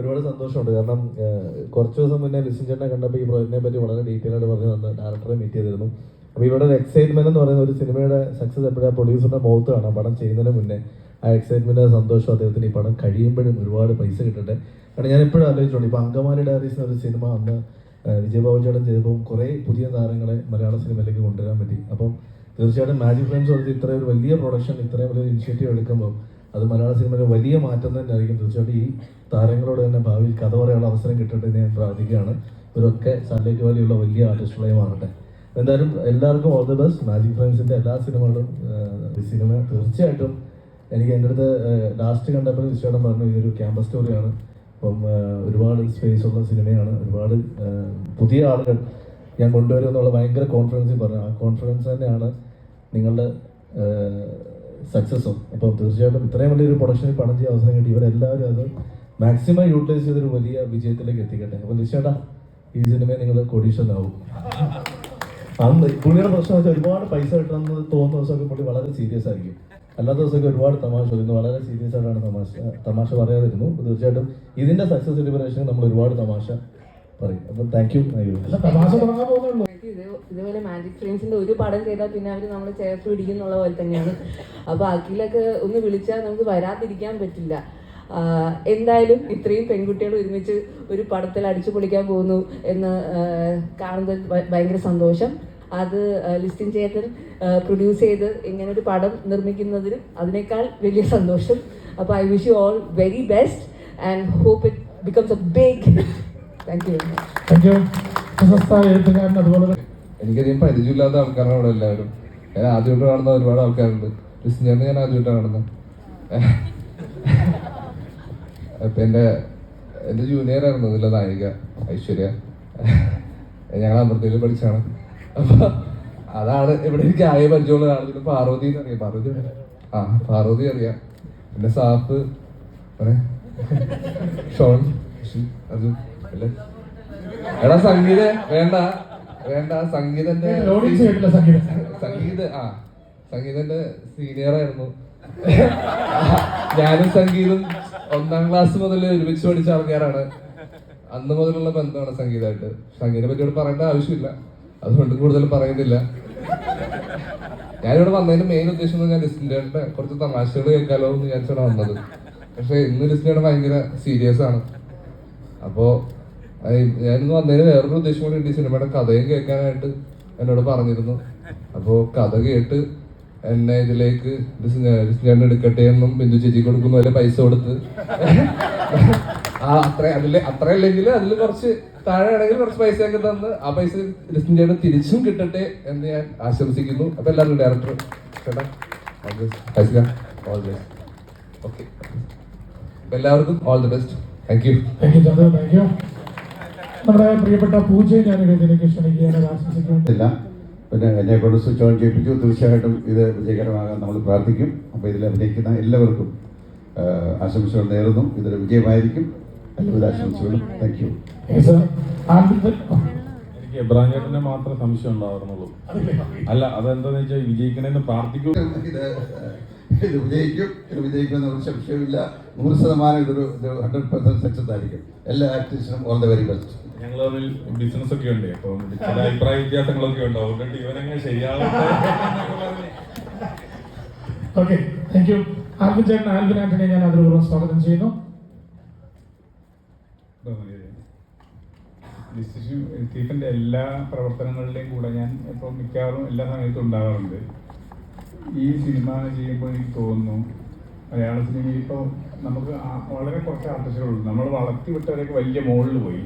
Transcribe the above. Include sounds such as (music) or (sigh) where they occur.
ഒരുപാട് സന്തോഷമുണ്ട്. കാരണം കുറച്ച് ദിവസം മുന്നേ ലിസിൻ ചേട്ടനെ കണ്ടപ്പോൾ ഈ പ്രോജക്റ്റിനെ പറ്റി വളരെ ഡീറ്റെയിൽ ആയിട്ട് പറഞ്ഞു തന്ന ഡയറക്ടറെ മീറ്റ് ചെയ്തിരുന്നു. അപ്പോൾ ഇവിടെ ഒരു എക്സൈറ്റ്മെന്റ് എന്ന് പറയുന്ന ഒരു സിനിമയുടെ സക്സസ് എപ്പോഴും പ്രൊഡ്യൂസറുടെ മുഖത്ത് കാണാം. പടം ചെയ്യുന്നതിന് മുന്നേ ആ എക്സൈറ്റ്മെന്റ് സന്തോഷം അദ്ദേഹത്തിന് ഈ പടം കഴിയുമ്പോഴും ഒരുപാട് പൈസ കിട്ടട്ടെ. കാരണം ഞാൻ എപ്പോഴും ആലോചിച്ചിട്ടുണ്ട് ഇപ്പോൾ അങ്കമാലി ഡയറീസ് എന്നൊരു സിനിമ അന്ന് വിജയബാബു ചേട്ടൻ ചെയ്തപ്പോൾ കുറേ പുതിയ താരങ്ങളെ മലയാള സിനിമയിലേക്ക് കൊണ്ടുവരാൻ പറ്റി. അപ്പം തീർച്ചയായിട്ടും മാജിക് ഫ്രെയിംസ് കൊടുത്ത് ഇത്രയും ഒരു വലിയ പ്രൊഡക്ഷൻ ഇത്രയും വലിയ ഇനിഷ്യേറ്റീവ് എടുക്കുമ്പോൾ അത് മലയാള സിനിമയിലെ വലിയ മാറ്റം തന്നെ ആയിരിക്കും തീർച്ചയായിട്ടും ഈ താരങ്ങളോട് തന്നെ ഭാവിയിൽ കഥ പറയാനുള്ള അവസരം കിട്ടട്ടെ എന്ന് ഞാൻ പ്രാർത്ഥിക്കുകയാണ്. ഇവരൊക്കെ സാറ്റലൈറ്റ് വാലിയുള്ള വലിയ ആർട്ടിസ്റ്റുകളെ മാറട്ടെ. എന്തായാലും എല്ലാവർക്കും ഓൾ ദി ബെസ്റ്റ് മാജിക് ഫ്രണ്ട്സിന്റെ എല്ലാ സിനിമകളും സിനിമ തീർച്ചയായിട്ടും എനിക്ക് എന്റെ അടുത്ത് ലാസ്റ്റ് കണ്ടപ്പോൾ വിശ്വാസം പറഞ്ഞു ഇതൊരു ക്യാമ്പസ് സ്റ്റോറിയാണ് അപ്പം ഒരുപാട് സ്പേസ് ഉള്ള സിനിമയാണ്. ഒരുപാട് പുതിയ ആളുകൾ ഞാൻ കൊണ്ടുവരും എന്നുള്ള ഭയങ്കര കോൺഫിഡൻസിൽ പറഞ്ഞു. ആ കോൺഫിഡൻസ് തന്നെയാണ് നിങ്ങളുടെ സക്സസും അപ്പം തീർച്ചയായിട്ടും ഇത്രയും വലിയൊരു പ്രൊഡക്ഷനിൽ പണം ചെയ്യാൻ അവസരം കിട്ടി. ഇവരെല്ലാവരും അത് മാക്സിമം യൂട്ടിലൈസ് ചെയ്തൊരു വലിയ വിജയത്തിലേക്ക് എത്തിക്കട്ടെ. അപ്പോൾ നിശ്ചേട്ടാ ഈ സിനിമയെ നിങ്ങൾ ആവും. അന്ന് പുള്ളിയുടെ പ്രശ്നം വെച്ചാൽ ഒരുപാട് പൈസ കിട്ടണമെന്ന് തോന്നുന്ന ദിവസമൊക്കെ പുള്ളി വളരെ സീരിയസ് ആയിരിക്കും. അല്ലാത്ത ദിവസമൊക്കെ ഒരുപാട് തമാശ ഇന്ന് വളരെ സീരിയസ് ആയിട്ടാണ് തമാശ തമാശ പറയാതിരുന്നു. തീർച്ചയായിട്ടും ഇതിന്റെ സക്സസ് സെലിബ്രേഷൻ നമ്മൾ ഒരുപാട് തമാശ പറയും. അപ്പം താങ്ക് യു തമാശ പറയാൻ പോകുന്നുള്ളൂ. ഇതുപോലെ മാജിക് ഫ്രെയിംസിന്റെ ഒരു പടം ചെയ്താൽ പിന്നെ അവർ നമ്മളെ ചേർത്ത് പിടിക്കുന്നുള്ള പോലെ തന്നെയാണ്. അപ്പൊ അഖിലൊക്കെ ഒന്ന് വിളിച്ചാൽ നമുക്ക് വരാതിരിക്കാൻ പറ്റില്ല. എന്തായാലും ഇത്രയും പെൺകുട്ടികൾ ഒരുമിച്ച് ഒരു പടത്തിൽ അടിച്ചു പൊളിക്കാൻ പോകുന്നു എന്ന് കാണുന്നത് ഭയങ്കര സന്തോഷം. അത് ലിസ്റ്റിൻ ചേട്ടൻ പ്രൊഡ്യൂസ് ചെയ്ത് ഇങ്ങനെ ഒരു പടം നിർമ്മിക്കുന്നതിനും അതിനേക്കാൾ വലിയ സന്തോഷം. അപ്പോൾ I wish you all very best and hope it becomes a big thank you thank you അതുപോലെ എനിക്കധികം പരിചയമില്ലാത്ത ആൾക്കാരാണ് ഇവിടെ എല്ലാവരും. ഞാൻ ആദ്യമായിട്ട് കാണുന്ന ഒരുപാട് ആൾക്കാരുണ്ട്. ക്രിസ്ത്യനെ ഞാൻ ആദ്യമായിട്ടാണ് കാണുന്നത്. അപ്പൊ എന്റെ എന്റെ ജൂനിയർ ആയിരുന്നു ഇതിലെ നായിക ഐശ്വര്യ. ഞങ്ങൾ അമൃതയിൽ പഠിച്ചാണ്. അപ്പൊ അതാണ് ഇവിടെ എനിക്ക് ആയ പരിചയമുള്ള ആളുകൾ പാർവതി എന്ന് അറിയാം പാർവതി ആ പാർവതി അറിയാം. പിന്നെ സാഫ് ഷോൺ അർജുൻ അല്ലേ? എടാ സംഗീത വേണ്ട. വേണ്ട സംഗീതന്റെ സംഗീതം. ആ സംഗീതന്റെ സീനിയർ ആയിരുന്നു (laughs) ഞാനും സംഗീതം ഒന്നാം ക്ലാസ് മുതൽ ഒരുമിച്ച് പഠിച്ച ആൾക്കാരാണ്. അന്ന് മുതലുള്ള ബന്ധമാണ് സംഗീതമായിട്ട് സംഗീതത്തെ പറ്റി ഇവിടെ പറയേണ്ട ആവശ്യമില്ല. അതുകൊണ്ട് കൂടുതൽ പറയുന്നില്ല. ഞാനിവിടെ വന്നതിന്റെ മെയിൻ ഉദ്ദേശം എന്ന് ഞാൻ ലിസ്റ്റിന്റെ കുറച്ച് തമാശകൾ കേൾക്കാലോ എന്ന് വിചാരിച്ചാണ് വന്നത്. പക്ഷെ ഇന്ന് ലിസ്റ്റിന്റെ ഭയങ്കര സീരിയസ് ആണ്. അപ്പോ അയ് ഞാനിന്ന് വന്നതിന് വേറൊരു ഉദ്ദേശം കൂടി ഉണ്ട് ഈ സിനിമയുടെ കഥയും കേൾക്കാനായിട്ട് എന്നോട് പറഞ്ഞിരുന്നു. അപ്പോൾ കഥ കേട്ട് എന്നെ ഇതിലേക്ക് ഞാൻ എടുക്കട്ടെ എന്നും ബിന്ദു ചേച്ചി കൊടുക്കുന്ന പോലെ പൈസ കൊടുത്ത്. ആ അത്ര അതിൽ അത്രയല്ലെങ്കിൽ അതിൽ കുറച്ച് താഴെ ആണെങ്കിൽ കുറച്ച് പൈസ ഒക്കെ തന്ന് ആ പൈസ ലിസ്റ്റിന്റെ തിരിച്ചും കിട്ടട്ടെ എന്ന് ഞാൻ ആശംസിക്കുന്നു. അപ്പൊ എല്ലാവരും ഡയറക്ടർ ചേട്ടാ ഓൾ ദി ഓക്കെ എല്ലാവർക്കും all the best thank you thank you നമ്മുടെ പ്രിയപ്പെട്ട പൂജയെ ഞാൻ ഇതിലേക്ക് ക്ഷണിക്കുകയാണ് ആശംസിക്കുന്നു പിന്നെ എന്നെ കൊണ്ട് സ്വിച്ച് ഓൺ ചെയ്യിപ്പിച്ചു. തീർച്ചയായിട്ടും ഇത് വിജയകരമാകാൻ നമ്മൾ പ്രാർത്ഥിക്കും. അപ്പോൾ ഇതിൽ അഭിനയിക്കുന്ന എല്ലാവർക്കും ആശംസകൾ നേരുന്നു. ഇതൊരു വിജയമായിരിക്കും. എല്ലാവിധ ആശംസകളും. താങ്ക് യു മാത്രമേ എനിക്ക് എബ്രാഹിം ചേട്ടനെ മാത്രം സംശയം ഉണ്ടാവുന്നുള്ളൂ അല്ല അതെന്താന്ന് വെച്ചാൽ വിജയിക്കണേന്ന് പ്രാർത്ഥിക്കൂ. ഇത് വിജയിക്കും ഇത് വിജയിക്കുമെന്ന് ഒരു സംശയമില്ല നൂറ് ശതമാനം ഇതൊരു ഹൺഡ്രഡ് പെർസെന്റ് സക്സസ് ആയിരിക്കും. എല്ലാ ആക്ടേഴ്സിനും ഓൾ ദ വെരി ബെസ്റ്റ് ഞങ്ങൾ തമ്മിൽ ബിസിനസ് ഒക്കെ ഉണ്ട്. അപ്പോൾ ചില അഭിപ്രായ വ്യത്യാസങ്ങളൊക്കെ ഉണ്ട്. അതുകൊണ്ട് ഇവനങ്ങനെ ശരിയാവട്ടെ ഓക്കെ താങ്ക് യു ആൽവിൻ ചേട്ടൻ ആൽവിൻ ആന്റണിയെ ഞാൻ അതിലൂടെ സ്വാഗതം ചെയ്യുന്നു. സ്റ്റീഫന്റെ എല്ലാ പ്രവർത്തനങ്ങളിലെയും കൂടെ ഞാൻ ഇപ്പോൾ മിക്കവാറും എല്ലാ സമയത്തും ഉണ്ടാകാറുണ്ട് ഈ സിനിമ ചെയ്യുമ്പോൾ എനിക്ക് തോന്നുന്നു മലയാള സിനിമയിൽ ഇപ്പോൾ നമുക്ക് വളരെ കുറച്ച് ആർട്ടിസ്റ്റുകളുണ്ട് നമ്മൾ വളർത്തി വിട്ടവരൊക്കെ വലിയ മുകളിൽ പോയി.